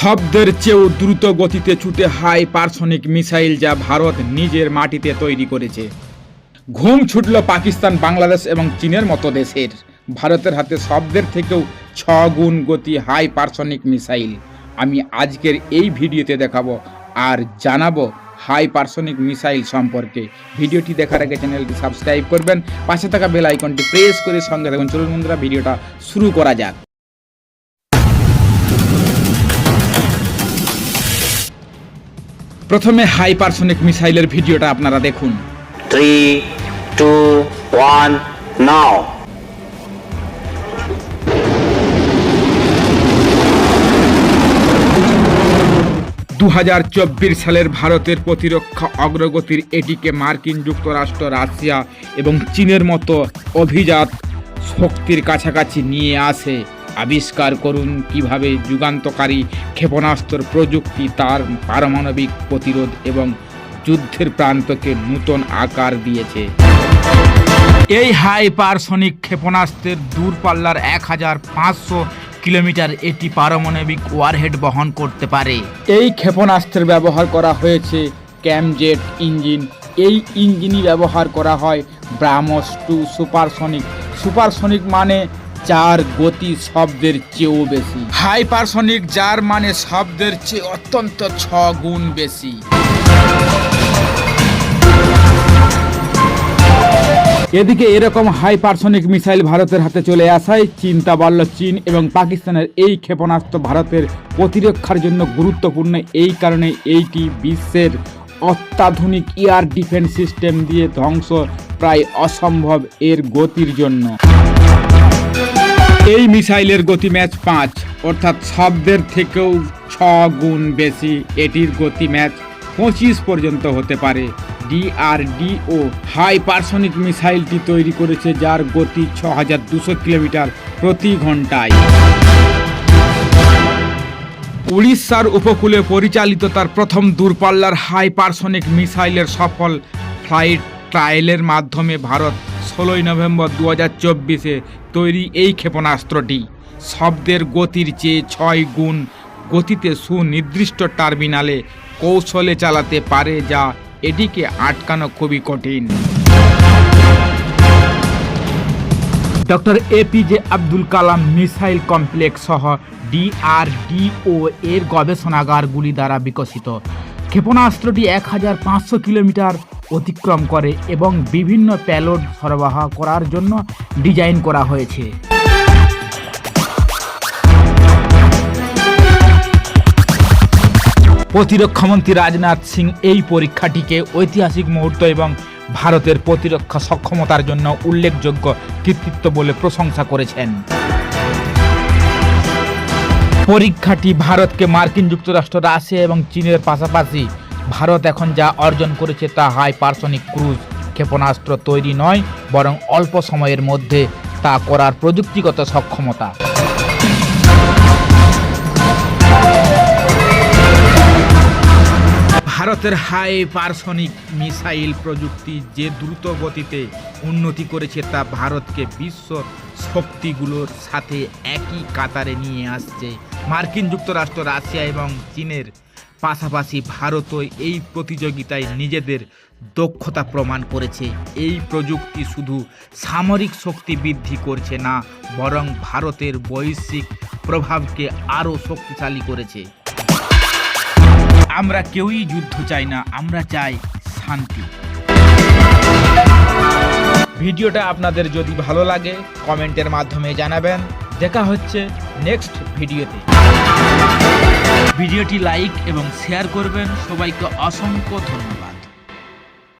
শব্দের চেয়েও দ্রুত গতিতে ছুটে হাই পার্সনিক মিসাইল যা ভারত নিজের মাটিতে তৈরি করেছে। ঘুম ছুটল পাকিস্তান, বাংলাদেশ এবং চীনের মতো দেশের। ভারতের হাতে শব্দের থেকেও ছ গুণ গতি হাই পার্সনিক মিসাইল। আমি আজকের এই ভিডিওতে দেখাবো আর জানাব হাই পার্সনিক মিসাইল সম্পর্কে। ভিডিওটি দেখার আগে চ্যানেলটি সাবস্ক্রাইব করবেন। পাশে থাকা বেল আইকনটি প্রেস করে সঙ্গে থাকুন। চলুন বন্ধুরা, ভিডিওটা শুরু করা যাক। প্রথমে হাই পার্সনিক মিসাইলের ভিডিওটা আপনারা দেখুন Three, two, one, now. দু সালের ভারতের প্রতিরক্ষা অগ্রগতির এটিকে মার্কিন যুক্তরাষ্ট্র রাশিয়া এবং চীনের মতো অভিজাত শক্তির কাছাকাছি নিয়ে আসে আবিষ্কার করুন কীভাবে যুগান্তকারী ক্ষেপণাস্ত্র প্রযুক্তি তার পারমাণবিক প্রতিরোধ এবং যুদ্ধের প্রান্তকে নূতন আকার দিয়েছে। এই হাইপারসনিক ক্ষেপণাস্ত্রের দূরপাল্লার এক হাজার পাঁচশো কিলোমিটার এটি পারমাণবিক ওয়ারহেড বহন করতে পারে। এই ক্ষেপণাস্ত্রের ব্যবহার করা হয়েছে ক্যামজেট ইঞ্জিন। এই ইঞ্জিনই ব্যবহার করা হয় ব্রাহ্মস টু সুপারসনিক। সুপারসনিক মানে যার গতি শব্দের চেয়েও বেশি। হাইপারসনিক যার মানে শব্দের চেয়ে অত্যন্ত ছ গুণ বেশি। এদিকে এরকম হাইপারসনিক মিসাইল ভারতের হাতে চলে আসায় চিন্তা বাড়ল চীন এবং পাকিস্তানের এই ক্ষেপণাস্ত্র ভারতের প্রতিরক্ষার জন্য গুরুত্বপূর্ণ। এই কারণে এইটি বিশ্বের অত্যাধুনিক এয়ার ডিফেন্স সিস্টেম দিয়ে ধ্বংস প্রায় অসম্ভব এর গতির জন্য। এই মিসাইলের গতি ম্যাচ পাঁচ, অর্থাৎ শব্দের থেকেও ছ গুণ বেশি। এটির গতি ম্যাচ পঁচিশ পর্যন্ত হতে পারে। ডিআরডিও হাই পার্সনিক মিসাইলটি তৈরি করেছে, যার গতি ছ হাজার দুশো কিলোমিটার প্রতি ঘন্টায়। উড়িষ্যার উপকূলে পরিচালিত তার প্রথম দূরপাল্লার হাই পার্সনিক মিসাইলের সফল ফ্লাইট ট্রায়ালের মাধ্যমে ভারত ষোলোই নভেম্বর দু হাজার চব্বিশে তৈরি এই ক্ষেপণাস্ত্রটি। শব্দের গতির চেয়ে ছয় গুণ গতিতে সুনির্দিষ্ট টার্মিনালে কৌশলে চালাতে পারে যা এটিকে আটকানো খুবই কঠিন। Doctor APJ Abdul Kalam missile complex সহ ডিআরডিও এর গবেষণাগারগুলি দ্বারা বিকশিত। ক্ষেপণাস্ত্রটি এক হাজার পাঁচশো কিলোমিটার অতিক্রম করে এবং বিভিন্ন প্যালোড সরবরাহ করার জন্য ডিজাইন করা হয়েছে। প্রতিরক্ষামন্ত্রী রাজনাথ সিং এই পরীক্ষাটিকে ঐতিহাসিক মুহূর্ত এবং ভারতের প্রতিরক্ষা সক্ষমতার জন্য উল্লেখযোগ্য কৃতিত্ব বলে প্রশংসা করেছেন। পরীক্ষাটি ভারতকে মার্কিন যুক্তরাষ্ট্র, রাশিয়া এবং চীনের পাশাপাশি ভারত এখন যা অর্জন করেছে তা হাই পার্সনিক ক্রুজ, ক্ষেপণাস্ত্র তৈরি নয়, বরং অল্প সময়ের মধ্যে তা করার প্রযুক্তিগত সক্ষমতা। ভারতের হাই পার্সনিক মিসাইল প্রযুক্তি যে দ্রুত গতিতে উন্নতি করেছে তা ভারতকে বিশ্ব শক্তিগুলোর সাথে একই কাতারে নিয়ে আসছে। মার্কিন যুক্তরাষ্ট্র, রাশিয়া এবং চীনের পাশাপাশি ভারতও এই প্রতিযোগিতায় নিজেদের দক্ষতা প্রমাণ করেছে। এই প্রযুক্তি শুধু সামরিক শক্তি বৃদ্ধি করছে না, বরং ভারতের বৈশ্বিক প্রভাবকে আরও শক্তিশালী করেছে। আমরা কেউই যুদ্ধ চাই না, আমরা চাই শান্তি। ভিডিওটা আপনাদের যদি ভালো লাগে, কমেন্টের মাধ্যমে জানাবেন। দেখা হচ্ছে নেক্সট ভিডিওতে। ভিডিওটি লাইক এবং শেয়ার করবেন। সবাইকে অসংখ্য ধন্যবাদ।